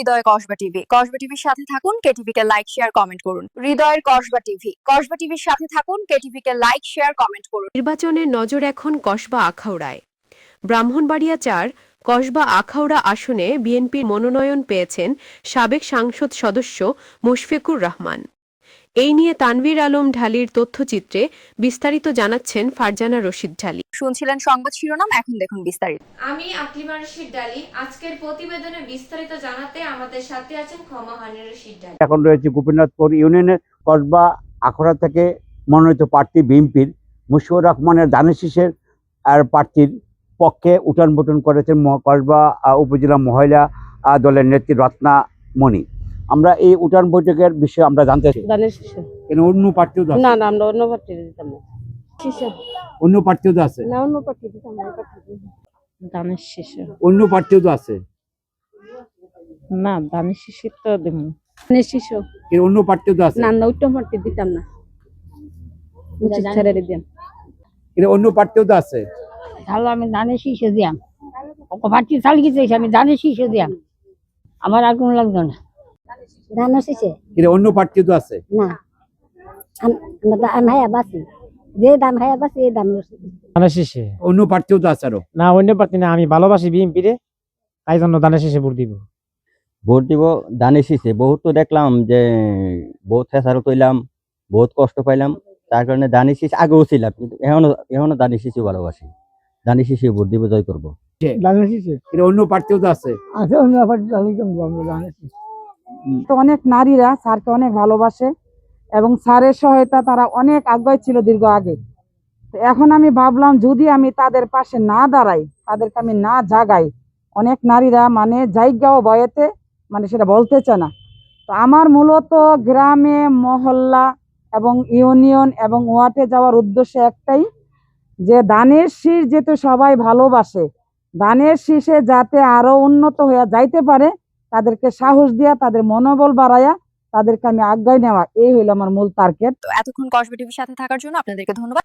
হৃদয় Kasba TV. Kasba টিভির সাথে থাকুন কেটিভি কে লাইক শেয়ার কমেন্ট করুন। হৃদয়ের কসবা টিভি। কসবা টিভির সাথে থাকুন কেটিভি কে লাইক শেয়ার কমেন্ট করুন। নির্বাচনের নজর এখন কসবা আখাউড়ায়। ব্রাহ্মণবাড়িয়া চার, কসবা আখাউড়া আসনে বিএনপির মনোনয়ন পেয়েছেন সাবেক সাংসদ সদস্য মুশফিকুর রহমান। এই নিয়ে তানভীর আলম ঢালির তথ্যচিত্রে বিস্তারিত জানাচ্ছেন ফারজানা রশিদ ঢালি। শুনছিলেন সংবাদ শিরোনাম এখন দেখুন বিস্তারিত। আমি আকলিমা রশিদ ডালি আজকের প্রতিবেদনে বিস্তারিত জানাতে আমাদের সাথে আছেন ক্ষমা হানি রশিদ ডালি এখন রয়েছে গোপীনাথপুর ইউনিয়নের কসবা আখড়া থেকে মনোনীত প্রার্থী বিএনপির মুশিউর রহমানের দানেশিসের আর প্রার্থীর পক্ষে উঠান বটন করেছেন কসবা আহ, উপজেলা মহিলা দলের নেত্রী রত্না মণি। আমরা এই উঠান বৈঠকের বিষয়ে আমরা জানতে চাই। কেন অন্য আছে? না না আমরা অন্য পার্টি দিতাম না। অন্য প্রার্থীও তো আছে? না অন্য পার্টি দিতাম না দানের শিশু অন্য প্রার্থীও তো আছে? না দানের শিশু তো দেব দানের শিশু অন্য প্রার্থীও তো আছে? না না ওইটা পার্টি দিতাম না। উচিত ছেড়ে দিতাম। কেন অন্য প্রার্থীও তো আছে? তাহলে আমি দানের শিশু দিয়াম। ওকে পার্টি চালিয়ে চাইছি আমি দানের শিশু দিয়াম। আমার আর কোনো লাগতো না। শীষে কেন অন্য তো আছে। না। আমরা ধান হায়া বাসি যে ধান হায়া বাসি এই ধান শীষে অন্য তো আছে আরও। না অন্য প্রার্থী না আমি ভালোবাসি বিএনপি রে। তাই জন্য ধানের শীষে ভোট দিব। ভোট দিব দানে শীষে বহুত তো দেখলাম যে বহুত হেসারত হইলাম বহুত কষ্ট পাইলাম। তার কারণে দানি শীষ আগেও ছিলাম কিন্তু এখনও এখনও দানি শিশু ভালোবাসি। দানি শিশু ভোট দিব জয় করব। অন্য প্রার্থীও তো আছে। আছে অন্য প্রার্থী তো অনেক নারীরা স্যারকে অনেক ভালোবাসে এবং স্যারের সহায়তা তারা অনেক আগ্রহ ছিল দীর্ঘ আগে। তো এখন আমি ভাবলাম, যদি আমি তাদের পাশে না দাঁড়াই, তাদেরকে আমি না জাগাই, অনেক নারীরা মানে জায়গাও বয়েতে মানে সেটা বলতে চায় না। তো আমার মূলত গ্রামে, মহল্লা এবং ইউনিয়ন এবং ওয়ার্ডে যাওয়ার উদ্দেশ্য একটাই যে দানের শীষ যেহেতু সবাই ভালোবাসে, দানের শীষে যাতে আরও উন্নত হয়ে যাইতে পারে তাদেরকে সাহস দিয়া, তাদের মনোবল বাড়ায়া তাদেরকে আমি আজ্ঞায় নেওয়া, এই হইল আমার মূল টার্গেট এতক্ষণ কসবা সাথে থাকার জন্য আপনাদেরকে ধন্যবাদ।